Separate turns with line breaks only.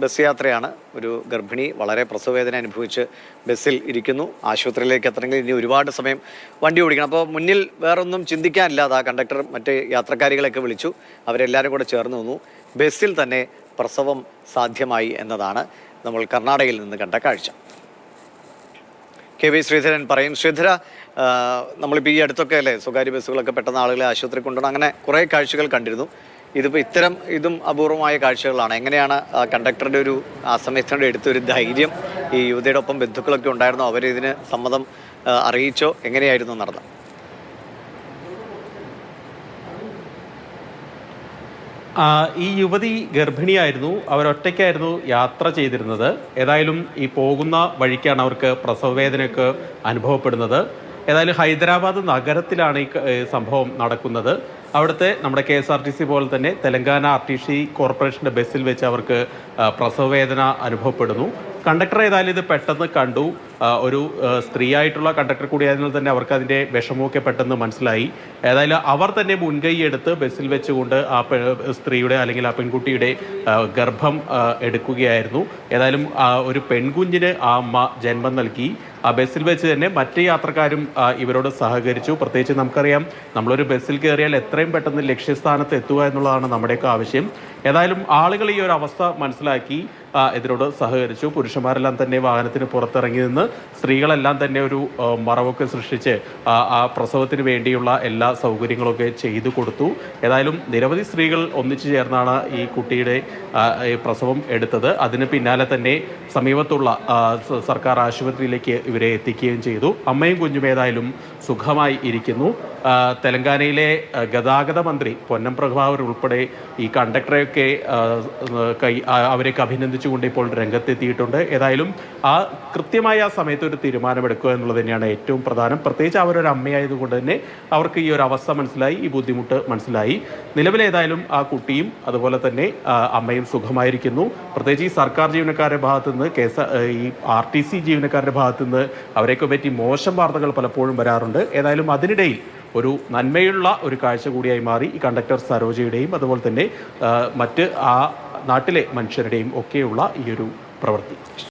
Bus യാത്രയാണ്. ഒരു ഗർഭിണി വളരെ പ്രസവവേദന അനുഭവിച്ച് ബസ്സിൽ ഇരിക്കുന്നു. ആശുപത്രിയിലേക്ക് എത്തണമെങ്കിൽ ഇനി ഒരുപാട് സമയം വണ്ടി ഓടിക്കണം. അപ്പോൾ മുന്നിൽ വേറൊന്നും ചിന്തിക്കാനില്ലാതെ ആ കണ്ടക്ടർ മറ്റ് യാത്രക്കാരികളെയൊക്കെ വിളിച്ചു. അവരെല്ലാവരും കൂടെ ചേർന്ന് നിന്നു. ബസ്സിൽ തന്നെ പ്രസവം സാധ്യമായി എന്നതാണ് നമ്മൾ കർണാടകയിൽ നിന്ന് കണ്ട കാഴ്ച. കെ വി ശ്രീധരൻ പറയും ശ്രീധര നമ്മളിപ്പോൾ ഈ അടുത്തൊക്കെ അല്ലേ? സ്വകാര്യ ബസ്സുകളൊക്കെ പെട്ടെന്ന് ആളുകളെ ആശുപത്രി കൊണ്ടുപോകണം അങ്ങനെ കുറേ കാഴ്ചകൾ കണ്ടിരുന്നു. ഇതിപ്പോൾ ഇത്തരം ഇതും അപൂർവമായ കാഴ്ചകളാണ്. എങ്ങനെയാണ് കണ്ടക്ടറുടെ ഒരു ആ സമയത്തോടെ എടുത്തൊരു ധൈര്യം ഈ യുവതിയുടെ ഒപ്പം ബന്ധുക്കളൊക്കെ ഉണ്ടായിരുന്നോ? അവരിതിന് സമ്മതം അറിയിച്ചോ? എങ്ങനെയായിരുന്നു നടന്നത്?
ഈ യുവതി ഗർഭിണിയായിരുന്നു. അവരൊറ്റയ്ക്കായിരുന്നു യാത്ര ചെയ്തിരുന്നത്. ഏതായാലും ഈ പോകുന്ന വഴിക്കാണ് അവർക്ക് പ്രസവവേദനയൊക്കെ അനുഭവപ്പെടുന്നത്. ഏതായാലും ഹൈദരാബാദ് നഗരത്തിലാണ് ഈ സംഭവം നടക്കുന്നത്. അവിടുത്തെ നമ്മുടെ K S R T C പോലെ തന്നെ തെലങ്കാന ആർ ടി സി കോർപ്പറേഷന്റെ ബസ്സിൽ വെച്ച് അവർക്ക് പ്രസവവേദന അനുഭവപ്പെടുന്നു. കണ്ടക്ടർ ഏതായാലും ഇത് പെട്ടെന്ന് കണ്ടു. ഒരു സ്ത്രീ സ്ത്രീയായിട്ടുള്ള കണ്ടക്ടർ കൂടിയായതിനാൽ തന്നെ അവർക്ക് അതിന്റെ വിഷമമൊക്കെ പെട്ടെന്ന് മനസ്സിലായി. ഏതായാലും അവർ തന്നെ മുൻകൈ എടുത്ത് ബസ്സിൽ വെച്ചുകൊണ്ട് ആ സ്ത്രീയുടെ അല്ലെങ്കിൽ ആ പെൺകുട്ടിയുടെ ഗർഭം എടുക്കുകയായിരുന്നു. ഏതായാലും ഒരു പെൺകുഞ്ഞിന് ആ അമ്മ ജന്മം നൽകി. ബസ്സിൽ വെച്ച് തന്നെ മറ്റ് യാത്രക്കാരും ഇവരോട് സഹകരിച്ചു. പ്രത്യേകിച്ച് നമുക്കറിയാം നമ്മളൊരു ബസ്സിൽ കയറിയാൽ എത്രയും പെട്ടെന്ന് ലക്ഷ്യസ്ഥാനത്ത് എത്തുക എന്നുള്ളതാണ് നമ്മുടെയൊക്കെ ആവശ്യം. ഏതായാലും ആളുകൾ ഈ ഒരു അവസ്ഥ മനസ്സിലാക്കി. ഇതിനോട് സഹകരിച്ചു. പുരുഷന്മാരെല്ലാം തന്നെ വാഹനത്തിന് പുറത്തിറങ്ങി നിന്ന് സ്ത്രീകളെല്ലാം തന്നെ ഒരു മറവൊക്കെ സൃഷ്ടിച്ച് ആ, പ്രസവത്തിന് വേണ്ടിയുള്ള എല്ലാ സൗകര്യങ്ങളൊക്കെ ചെയ്തു കൊടുത്തു. ഏതായാലും നിരവധി സ്ത്രീകൾ ഒന്നിച്ചു ചേർന്നാണ് ഈ കുട്ടിയുടെ പ്രസവം എടുത്തത്. അതിന് പിന്നാലെ തന്നെ സമീപത്തുള്ള സർക്കാർ ആശുപത്രിയിലേക്ക് ഇവരെ എത്തിക്കുകയും ചെയ്തു. അമ്മയും കുഞ്ഞും ഏതായാലും സുഖമായി ഇരിക്കുന്നു. തെലങ്കാനയിലെ ഗതാഗത മന്ത്രി പൊന്നം പ്രഭാവർ ഉൾപ്പെടെ ഈ കണ്ടക്ടറെയൊക്കെ കൈ അവരെയൊക്കെ അഭിനന്ദിച്ചുകൊണ്ട് ഇപ്പോൾ രംഗത്തെത്തിയിട്ടുണ്ട്. ഏതായാലും ആ കൃത്യമായ ആ സമയത്ത് ഒരു തീരുമാനമെടുക്കുക എന്നുള്ളത് തന്നെയാണ് ഏറ്റവും പ്രധാനം. പ്രത്യേകിച്ച് അവരൊരു അമ്മയായതുകൊണ്ട് തന്നെ അവർക്ക് ഈ ഒരു അവസ്ഥ മനസ്സിലായി ഈ ബുദ്ധിമുട്ട് മനസ്സിലായി. നിലവിലേതായാലും ആ കുട്ടിയും അതുപോലെ തന്നെ അമ്മയും സുഖമായിരിക്കുന്നു. പ്രത്യേകിച്ച് ഈ സർക്കാർ ജീവനക്കാരുടെ ഭാഗത്തു നിന്ന് കെ ഈ ആർ ടി സി ജീവനക്കാരുടെ ഭാഗത്തു നിന്ന് അവരെയൊക്കെ പറ്റി മോശം വാർത്തകൾ പലപ്പോഴും വരാറുണ്ട്. ഏതായാലും അതിനിടയിൽ ഒരു നന്മയുള്ള ഒരു കാഴ്ച കൂടിയായി മാറി ഈ കണ്ടക്ടർ സരോജയുടെയും അതുപോലെ തന്നെ മറ്റ് ആ നാട്ടിലെ മനുഷ്യരുടെയും ഒക്കെയുള്ള ഈ ഒരു പ്രവൃത്തി.